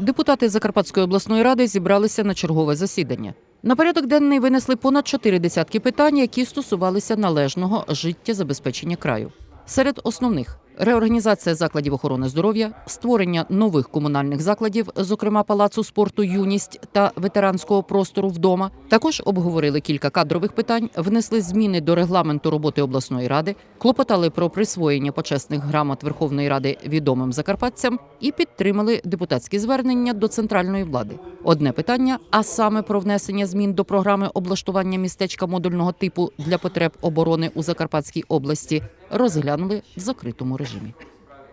Депутати Закарпатської обласної ради зібралися на чергове засідання. На порядок денний винесли понад чотири десятки питань, які стосувалися належного життєзабезпечення краю. Серед основних реорганізація закладів охорони здоров'я, створення нових комунальних закладів, зокрема палацу спорту Юність та ветеранського простору вдома. Також обговорили кілька кадрових питань, внесли зміни до регламенту роботи обласної ради, клопотали про присвоєння почесних грамот Верховної Ради відомим закарпатцям і підтримали депутатські звернення до центральної влади. Одне питання, а саме про внесення змін до програми облаштування містечка модульного типу для потреб оборони у Закарпатській області, розглянули в закритому режимі.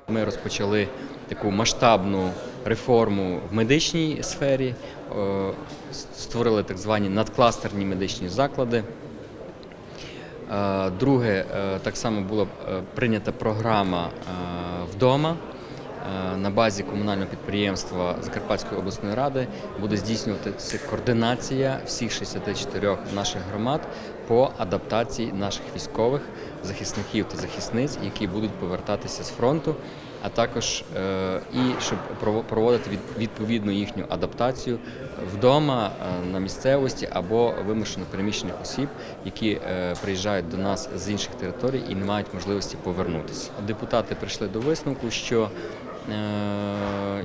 Ми розпочали таку масштабну реформу в медичній сфері, е, створили так звані надкластерні медичні заклади. Е, Друге, е, так само була прийнята програма вдома. Е, На базі комунального підприємства Закарпатської обласної ради буде здійснюватися координація всіх 64 наших громад по адаптації наших військових захисників та захисниць, які будуть повертатися з фронту, а також е, і щоб прово- проводити від- відповідну їхню адаптацію вдома е, на місцевості або вимушено переміщених осіб, які приїжджають до нас з інших територій і не мають можливості повернутися. Депутати прийшли до висновку, що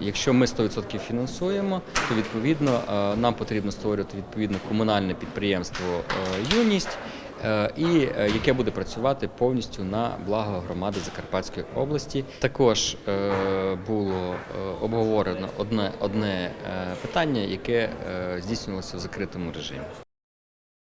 Якщо ми 100% фінансуємо, то відповідно е, нам потрібно створювати відповідно комунальне підприємство е, Юність, е, і е, яке буде працювати повністю на благо громади Закарпатської області. Також е, було е, обговорено одне, одне е, питання, яке е, здійснювалося в закритому режимі.